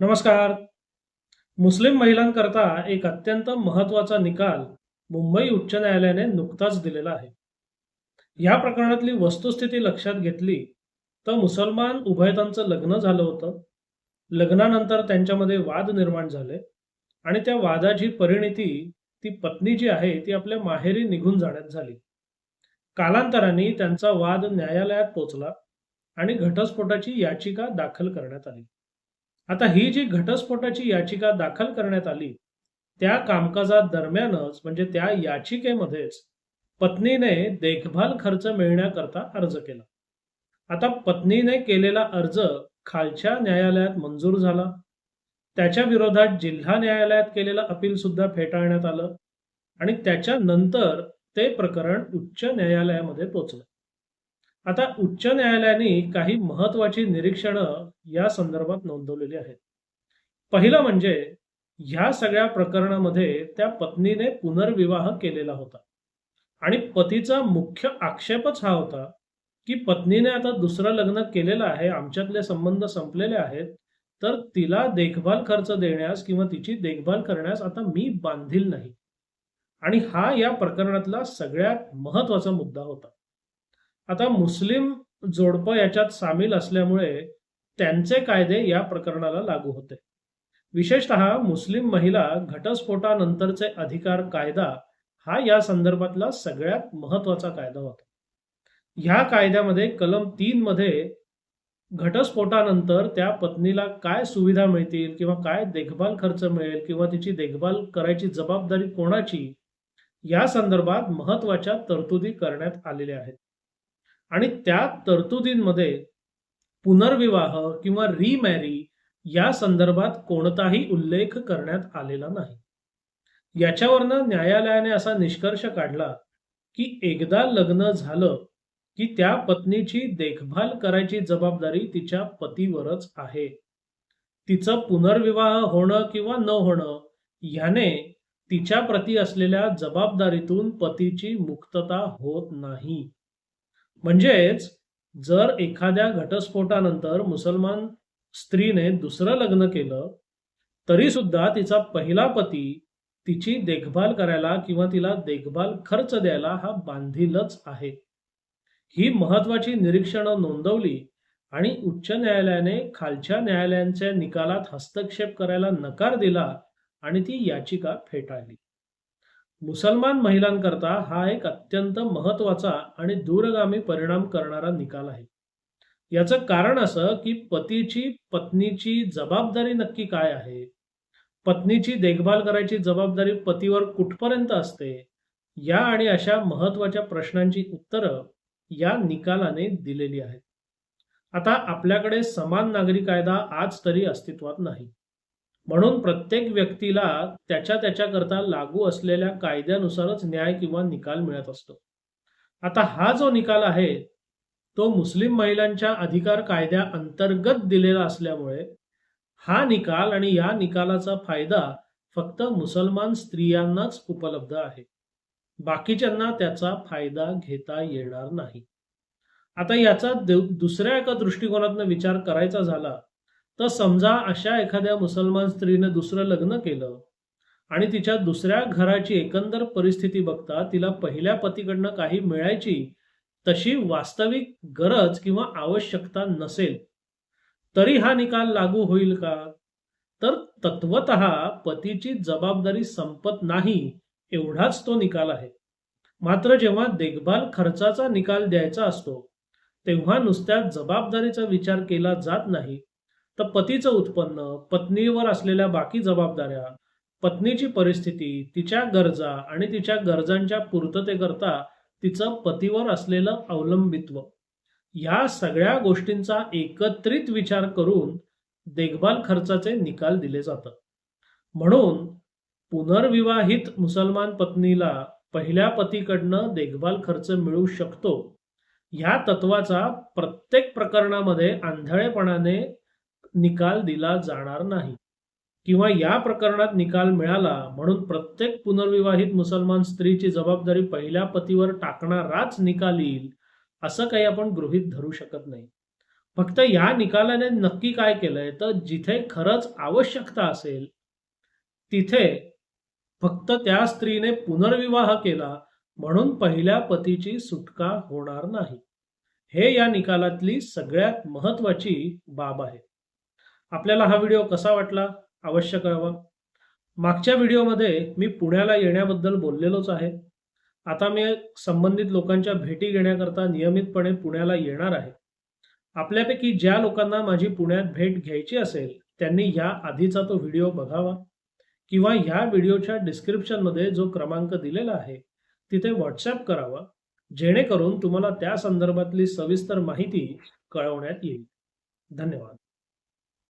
नमस्कार. मुस्लिम महिलांकरता एक अत्यंत महत्त्वाचा निकाल मुंबई उच्च न्यायालयाने नुकताच दिलेला आहे. या प्रकरणातली वस्तुस्थिती लक्षात घेतली तर मुसलमान उभयतांचं लग्न झालं होतं. लग्नानंतर त्यांच्यामध्ये वाद निर्माण झाले आणि त्या वादाची परिणिती ती पत्नी जी आहे ती आपल्या माहेरी निघून जाण्यात झाली. कालांतराने त्यांचा वाद न्यायालयात पोचला आणि घटस्फोटाची याचिका दाखल करण्यात आली. आता ही जी घटस्फोटाची याचिका दाखल करण्यात आली त्या कामकाजादरम्यानच म्हणजे त्या याचिकेमध्येच पत्नीने देखभाल खर्च मिळण्याकरता अर्ज केला. आता पत्नीने केलेला अर्ज खालच्या न्यायालयात मंजूर झाला. त्याच्या विरोधात जिल्हा न्यायालयात केलेलं अपील सुद्धा फेटाळण्यात आलं आणि त्याच्यानंतर ते प्रकरण उच्च न्यायालयामध्ये पोचलं. आता उच्च न्यायालयाने काही महत्वाची निरीक्षणं या संदर्भात नोंदवलेली आहेत. पहिलं म्हणजे ह्या सगळ्या प्रकरणामध्ये त्या पत्नीने पुनर्विवाह केलेला होता आणि पतीचा मुख्य आक्षेपच हा होता की पत्नीने आता दुसरं लग्न केलेलं आहे आमच्यातले संबंध संपलेले आहेत तर तिला देखभाल खर्च देण्यास किंवा तिची देखभाल करण्यास आता मी बांधील नाही. आणि हा या प्रकरणातला सगळ्यात महत्त्वाचा मुद्दा होता. आता मुस्लिम जोडपं याच्यात सामील असल्यामुळे त्यांचे कायदे या प्रकरणाला लागू होते. विशेषतः मुस्लिम महिला घटस्फोटानंतरचे अधिकार कायदा हा या संदर्भातला सगळ्यात महत्त्वाचा कायदा होता. ह्या कायद्यामध्ये कलम तीन मध्ये घटस्फोटानंतर त्या पत्नीला काय सुविधा मिळतील किंवा काय देखभाल खर्च मिळेल किंवा तिची देखभाल करायची जबाबदारी कोणाची या संदर्भात महत्त्वाच्या तरतुदी करण्यात आलेल्या आहेत. आणि त्या तरतुदींमध्ये पुनर्विवाह किंवा रिमॅरी या संदर्भात कोणताही उल्लेख करण्यात आलेला नाही. याच्यावरनं न्यायालयाने असा निष्कर्ष काढला की एकदा लग्न झालं की त्या पत्नीची देखभाल करायची जबाबदारी तिच्या पतीवरच आहे. तिचं पुनर्विवाह होणं किंवा न होणं ह्याने तिच्या प्रती असलेल्या जबाबदारीतून पतीची मुक्तता होत नाही. म्हणजेच जर एखाद्या घटस्फोटानंतर मुसलमान स्त्रीने दुसरं लग्न केलं तरी सुद्धा तिचा पहिला पती तिची देखभाल करायला किंवा तिला देखभाल खर्च द्यायला हा बांधीलच आहे. ही महत्वाची निरीक्षणं नोंदवली आणि उच्च न्यायालयाने खालच्या न्यायालयांच्या निकालात हस्तक्षेप करायला नकार दिला आणि ती याचिका फेटाळली. मुसलमान महिलांकरता हा एक अत्यंत महत्त्वाचा आणि दूरगामी परिणाम करणारा निकाल आहे. याचं कारण असं की पतीची पत्नीची जबाबदारी नक्की काय आहे? पत्नीची देखभाल करायची जबाबदारी पतीवर कुठपर्यंत असते? या आणि अशा महत्त्वाच्या प्रश्नांची उत्तरं या निकालाने दिलेली आहेत. आता आपल्याकडे समान नागरी कायदा आज तरी अस्तित्वात नाही. म्हणून प्रत्येक व्यक्तीला त्याच्या त्याच्याकरता लागू असलेल्या कायद्यानुसारच न्याय किंवा निकाल मिळत असतो. आता हा जो निकाल आहे तो मुस्लिम महिलांच्या अधिकार कायद्या अंतर्गत दिलेला असल्यामुळे हा निकाल आणि या निकालाचा फायदा फक्त मुसलमान स्त्रियांनाच उपलब्ध आहे. बाकीच्यांना त्याचा फायदा घेता येणार नाही. आता याचा दुसऱ्या एका दृष्टिकोनातून विचार करायचा झाला तर समजा अशा एखाद्या मुसलमान स्त्रीने दुसरं लग्न केलं आणि तिच्या दुसऱ्या घराची एकंदर परिस्थिती बघता तिला पहिल्या पतीकडनं काही मिळायची तशी वास्तविक गरज किंवा आवश्यकता नसेल तरी हा निकाल लागू होईल का? तर तत्वत पतीची जबाबदारी संपत नाही एवढाच तो निकाल आहे. मात्र जेव्हा देखभाल खर्चाचा निकाल द्यायचा असतो तेव्हा नुसत्या जबाबदारीचा विचार केला जात नाही. तर पतीचं उत्पन्न पत्नीवर असलेल्या बाकी जबाबदाऱ्या पत्नीची परिस्थिती तिच्या गरजा आणि तिच्या गरजांच्या पूर्ततेकरता तिचं पतीवर असलेलं अवलंबित्व. या सगळ्या गोष्टींचा एकत्रित विचार करून देखभाल खर्चाचे निकाल दिले जातात. म्हणून पुनर्विवाहित मुसलमान पत्नीला पहिल्या पतीकडनं देखभाल खर्च मिळू शकतो. ह्या तत्वाचा प्रत्येक प्रकरणामध्ये आंधळेपणाने निकाल दिला जाणार नाही. किंवा या प्रकरणात निकाल मिळाला म्हणून प्रत्येक पुनर्विवाहित मुसलमान स्त्रीची जबाबदारी पहिल्या पतीवर टाकणाराच निकाल येईल असं काही आपण गृहित धरू शकत नाही. फक्त या निकालाने नक्की काय केलंय? तर जिथे खरंच आवश्यकता असेल तिथे फक्त त्या स्त्रीने पुनर्विवाह केला म्हणून पहिल्या पतीची सुटका होणार नाही. हे या निकालातली सगळ्यात महत्वाची बाब आहे. आपल्याला हा व्हिडिओ कसा वाटला अवश्य कळवा. मागच्या व्हिडिओमध्ये मी पुण्याला येण्याबद्दल बोललेलोच आहे. आता मी संबंधित लोकांच्या भेटी घेण्याकरता नियमितपणे पुण्याला येणार आहे. आपल्यापैकी ज्या लोकांना माझी पुण्यात भेट घ्यायची असेल त्यांनी या आधीचा तो व्हिडिओ बघावा किंवा ह्या व्हिडिओच्या डिस्क्रिप्शनमध्ये जो क्रमांक दिलेला आहे तिथे व्हॉट्सॲप करावा जेणेकरून तुम्हाला त्या संदर्भातली सविस्तर माहिती कळवण्यात येईल. धन्यवाद.